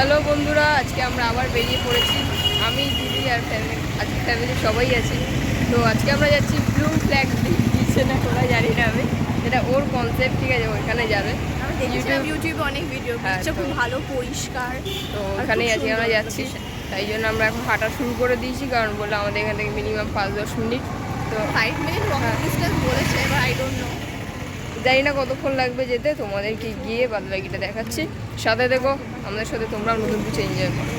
Hello বন্ধুরা আজকে আমরা আবার বেরিয়ে পড়েছি। আমি দিদি আর ফ্যামিলি আজকে ফ্যামিলি সবাই আছে। তো আজকে আমরা যাচ্ছি ব্লু ফ্ল্যাগ দিচ্ছে না ওরা জানি না আমি। এটা ওর কনসেপ্ট ঠিক আছে? ওইখানে যাবে। ইউটিউবে অনেক ভিডিও হ্যাঁ, খুব ভালো পরিষ্কার তো ওখানেই আজকে আমরা যাচ্ছি। তাই জন্য আমরা এখন হাঁটা শুরু করে দিয়েছি কারণ বললে আমাদের এখান থেকে মিনিমাম পাঁচ দশ মিনিট। তো ফাইভ মিনিট হ্যাঁ। ডিস্টেন্স বলেছে এবার আই ডোন্ট নো জানি না কতক্ষণ লাগবে যেতে, তোমাদেরকে গিয়ে বাদ বাকিটা দেখাচ্ছি। সাথে দেখো আমাদের সাথে তোমরাও নতুন কিছু এনজয় করো।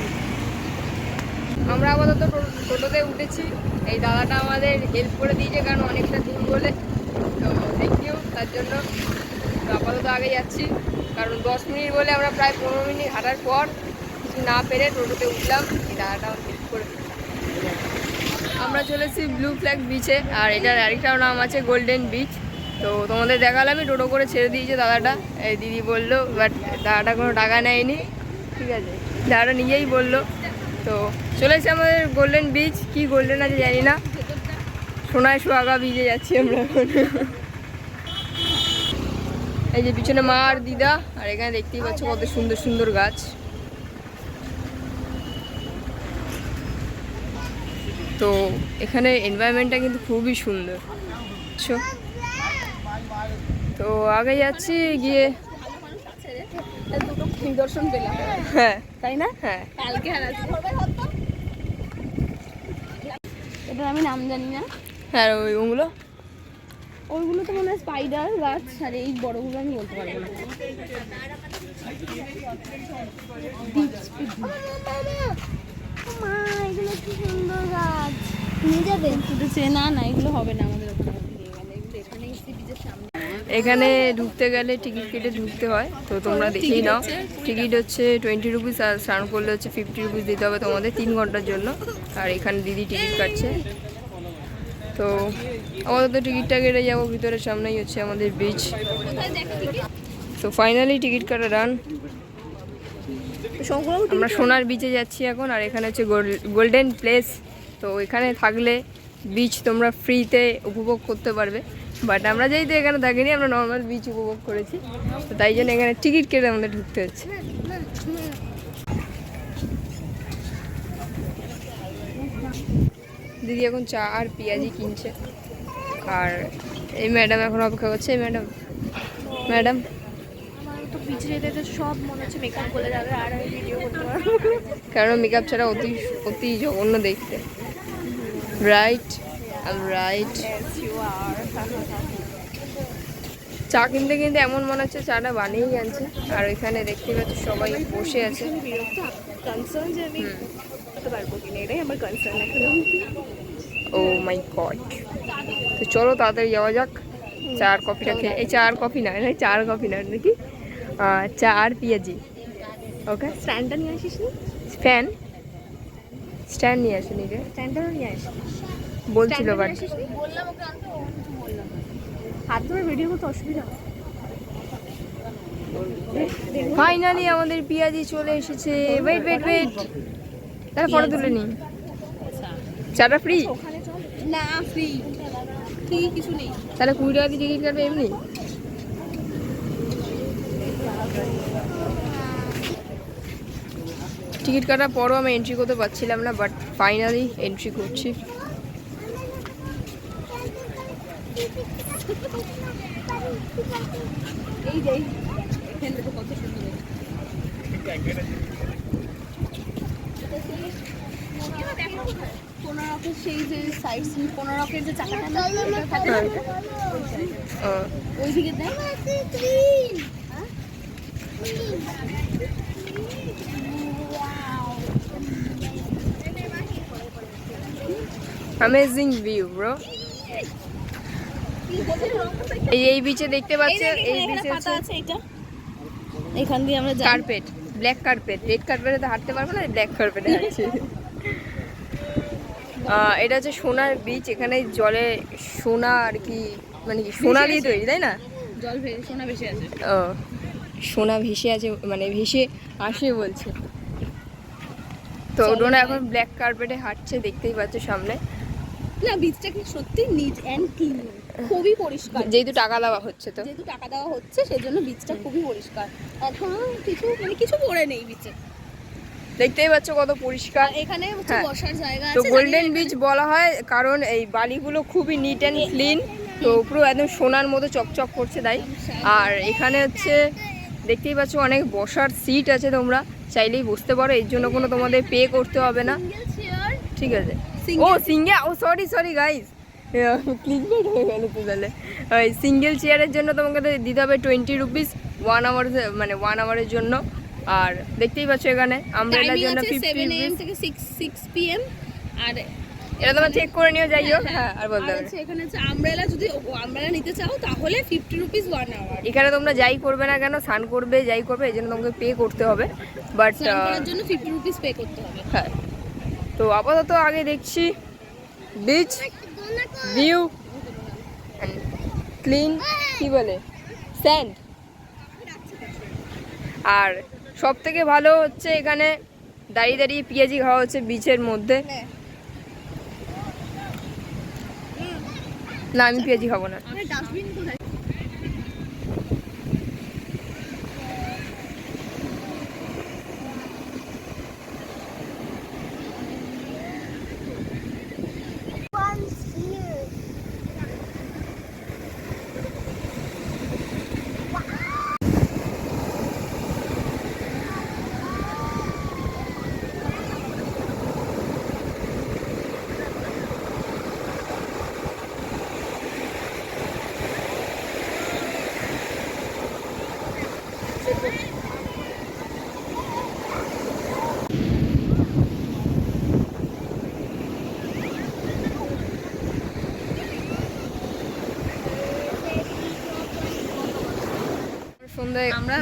আমরা আপাতত টোটোতে উঠেছি। এই দাদাটা আমাদের হেল্প করে দিয়েছে, কারণ অনেকটা দূর বলে। তো দেখিও তার জন্য আপাতত আগে যাচ্ছি। কারণ দশ মিনিট বলে আমরা প্রায় পনেরো মিনিট হাঁটার পর কিছু না পেরে টোটোতে উঠলাম। এই দাদাটা হেল্প করে আমরা চলেছি ব্লু ফ্ল্যাগ বিচে আর এটার আরেকটাও নাম আছে গোল্ডেন বিচ তো তোমাদের দেখালামই টোটো করে ছেড়ে দিয়েছে দাদাটা। এই দিদি বলল, বাট দাদাটা কোনো টাকা নেয়নি। ঠিক আছে। দাদাটা নিজেই বলল। তো চলেছে আমাদের গোল্ডেন বিচ কি গোল্ডেন আছে জানি না। সোনায় সোহাগা বিচে যাচ্ছি আমরা এখন। এই যে পিছনে মা আর দিদা, আর এখানে দেখতেই পাচ্ছ কত সুন্দর সুন্দর গাছ। তো এখানে এনভায়রনমেন্টটা কিন্তু খুবই সুন্দর। বুঝছ? তো আগে যাচ্ছি গিয়ে পেলাম হ্যাঁ। তাই না হ্যাঁ। কালকে আর আমি নাম জানি না। হ্যাঁ ওই ওগুলো ওইগুলো তো মনে হয় স্পাইডার গাছ আর এই বড়গুলো আমি বলতে পারব না। মা এগুলো কি সুন্দর গাছ। নিয়ে চেনা না এগুলো হবে না আমাদের ওখানে। এখানে ঢুকতে গেলে টিকিট কেটে ঢুকতে হয় তো তোমরা দেখেই নাও। টিকিট হচ্ছে টোয়েন্টি রুপিস আর স্নান করলে হচ্ছে ফিফটি রুপিস দিতে হবে তোমাদের তিন ঘণ্টার জন্য। আর এখানে দিদি টিকিট কাটছে। তো আমাদের তো টিকিটটা কেটে যাব ভিতরের সামনেই হচ্ছে আমাদের বিচ তো ফাইনালি টিকিট কাটা ডান আমরা সোনার বিচে যাচ্ছি এখন আর এখানে হচ্ছে গোল্ডেন প্লেস তো এখানে থাকলে বিচ তোমরা ফ্রিতে উপভোগ করতে পারবে। বাট আমরা যেহেতু এখানে থাকিনি আমরা নর্মাল বিচ উপভোগ করেছি। তো তাই জন্য এখানে টিকিট কেটে আমাদের ঢুকতে হচ্ছে। দিদি এখন চা আর পেঁয়াজি কিনছে। আর এই ম্যাডাম এখন অপেক্ষা করছে। এই ম্যাডাম ম্যাডাম কারণ মেকআপ ছাড়া অতি অতি জঘন্য দেখতে। রাইট রাইট চা কিনতে কিনতে এমন মনে হচ্ছে চাটা বানিয়েই আনছে। আর ওইখানে দেখতে পাচ্ছি সবাই বসে আছে। ও মাই গড তো চলো তাড়াতাড়ি যাওয়া যাক। চা আর কফিটা খেয়ে এই চা আর কফি না এটা চা আর কফি না নাকি চা আর পেঁয়াজি। ওকে স্ট্যান্ডটা নিয়ে আসিস ফ্যান স্ট্যান্ড নিয়ে আসেনি রে স্ট্যান্ডটাও নিয়ে আসিস বলছিল বাট বললাম ওকে আনতে ও কিছু বললাম না। হাত ধরে ভিডিও করতে অসুবিধা হয়। ফাইনালি আমাদের পেঁয়াজি চলে এসেছে। ওয়েট ওয়েট ওয়েট তাহলে ফটো তুলে নি চাটা ফ্রি ওখানে চল। না ফ্রি ফ্রি কিছু নেই। তাহলে কুড়ি টাকা দিয়ে টিকিট কাটবে এমনি? টিকিট কাটার পরও আমি এন্ট্রি করতে পারছিলাম না বাট ফাইনালি এন্ট্রি করছি কোনারকের সেই যে সাইড সিন যে চাকাটা দেখ অ্যামেজিং ভিউ ব্রো এই এই বিচে দেখতে পাচ্ছ এই বিচে পাতা আছে এটা। এখান দিয়ে আমরা কার্পেট ব্ল্যাক কার্পেট রেড কার্পেটে তো হাঁটতে পারব না ব্ল্যাক কার্পেটে হাঁটছি। এটা হচ্ছে সোনার বিচ এখানে জলে সোনা আর কি মানে কি সোনা দিয়ে তৈরি তাই না? জল ভেসে সোনা ভেসে আছে ও সোনা ভেসে আছে মানে ভেসে আসে বলছে। তো ওটা এখন ব্ল্যাক কার্পেটে হাঁটছে দেখতেই পাচ্ছ সামনে। না বীজটা কি সত্যি নিট অ্যান্ড ক্লিন খুবই পরিষ্কার। যেহেতু টাকা দেওয়া হচ্ছে তো। যেহেতু টাকা দেওয়া হচ্ছে সেজন্য বীজটা খুবই পরিষ্কার। এখন কিছু মানে কিছু পড়ে নেই বীজে। দেখতেই পাচ্ছ কত পরিষ্কার। এখানে হ্যাঁ। বসার জায়গা তো গোল্ডেন বিচ বলা হয় কারণ এই বালিগুলো খুবই নিট অ্যান্ড ক্লিন তো পুরো একদম সোনার মতো চকচক করছে তাই। আর এখানে হচ্ছে দেখতেই পাচ্ছ অনেক বসার সিট আছে তোমরা। চাইলেই বসতে পারো এর জন্য কোনো তোমাদের পে করতে হবে না। ঠিক আছে। ও single oh sorry sorry guys clickbait হয়ে গেল তো তাহলে। ওই সিঙ্গেল চেয়ারের জন্য তোমাকে দিতে হবে টোয়েন্টি রুপিস ওয়ান আওয়ার মানে ওয়ান আওয়ারের জন্য। আর দেখতেই পাচ্ছ এখানে আমব্রেলার জন্য আছে ফিফটি 7 থেকে 6 6 pm আর এটা তোমার চেক করে নিও যাই হোক। হ্যাঁ আর বলতে হবে। এখানে হচ্ছে আমব্রেলা যদি আমব্রেলা নিতে চাও তাহলে 50 রুপিস 1 আওয়ার এখানে তোমরা যাই করবে না কেন স্নান করবে যাই করবে এই জন্য তোমাকে পে করতে হবে। বাট জন্য 50 রুপিস পে করতে হবে। হ্যাঁ। তো আপাতত আগে দেখছি বিচ ভিউ ক্লিন কি বলে স্যান্ড আর সব থেকে ভালো হচ্ছে এখানে দাঁড়িয়ে দাঁড়িয়ে পেঁয়াজি খাওয়া হচ্ছে বিচের মধ্যে। না, আমি পেঁয়াজি খাব না। সন্ধ্যে আমরা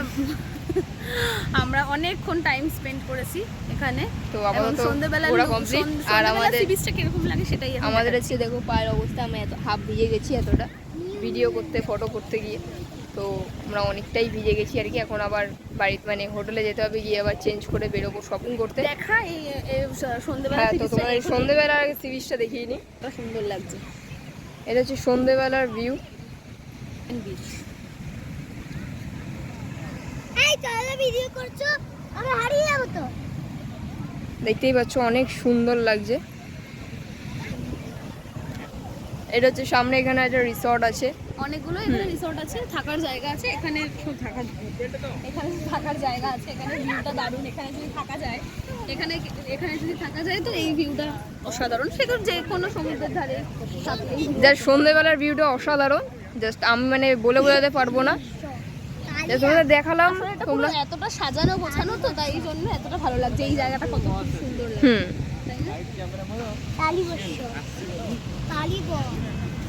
আমরা অনেকক্ষণ টাইম স্পেন্ড করেছি এখানে। তো আপাতত সন্ধ্যেবেলা ঘোরা কমপ্লিট আর আমাদের বিচটা কীরকম লাগে সেটাই আমাদের। হচ্ছে দেখো পায়ের অবস্থা আমি এত হাফ ভিজে গেছি এতটা। ভিডিও করতে ফটো করতে গিয়ে। তো আমরা অনেকটাই ভিজে গেছি আর কি। এখন আবার বাড়িতে মানে হোটেলে যেতে হবে গিয়ে আবার চেঞ্জ করে বেরোবো শপিং করতে। দেখা এই সন্ধ্যেবেলা হ্যাঁ তো তোমরা এই সন্ধেবেলার সি বিচটা দেখিয়ে নি। সুন্দর লাগছে। এটা হচ্ছে সন্ধেবেলার ভিউ বিচ তাহলে ভিডিও করছ আমরা হারিয়ে যাব তো। দেখতেই পাচ্ছ অনেক সুন্দর লাগছে। এটা হচ্ছে সামনে এখানে একটা রিসর্ট আছে। অনেকগুলো এখানে রিসর্ট আছে থাকার জায়গা আছে এখানে থাকার এখানে থাকার জায়গা আছে এখানে ভিউটা দারুণ এখানে যদি থাকা যায় এখানে এখানে যদি থাকা যায় তো এই ভিউটা অসাধারণ। সে তো যে কোনো সমুদ্রের ধারে যার সন্ধেবেলার ভিউটা অসাধারণ জাস্ট আমি মানে বলে বোঝাতে পারব না। তোমাদের দেখালাম তোমরা এতটা সাজানো গোছানো তো তাই জন্য এতটা ভালো লাগছে। এই জায়গাটা কত সুন্দর লাগে হুম।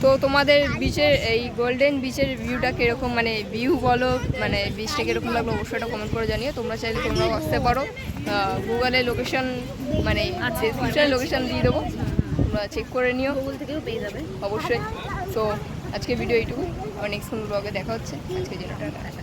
তো তোমাদের বিচের এই গোল্ডেন বিচের ভিউটা কীরকম? মানে ভিউ বলো মানে বিচটা কীরকম লাগল অবশ্যই এটা কমেন্ট করে জানিও। তোমরা চাইলে তোমরাও আসতে পারো। গুগলে লোকেশন মানে ডিসক্রিপশনে লোকেশন দিয়ে দেবো তোমরা চেক করে নিও। গুগল থেকেও পেয়ে যাবে। অবশ্যই। তো আজকে ভিডিও এইটুকু আবার নেক্সট কোন ব্লগে দেখা হচ্ছে। আজকে জন্য টাটা।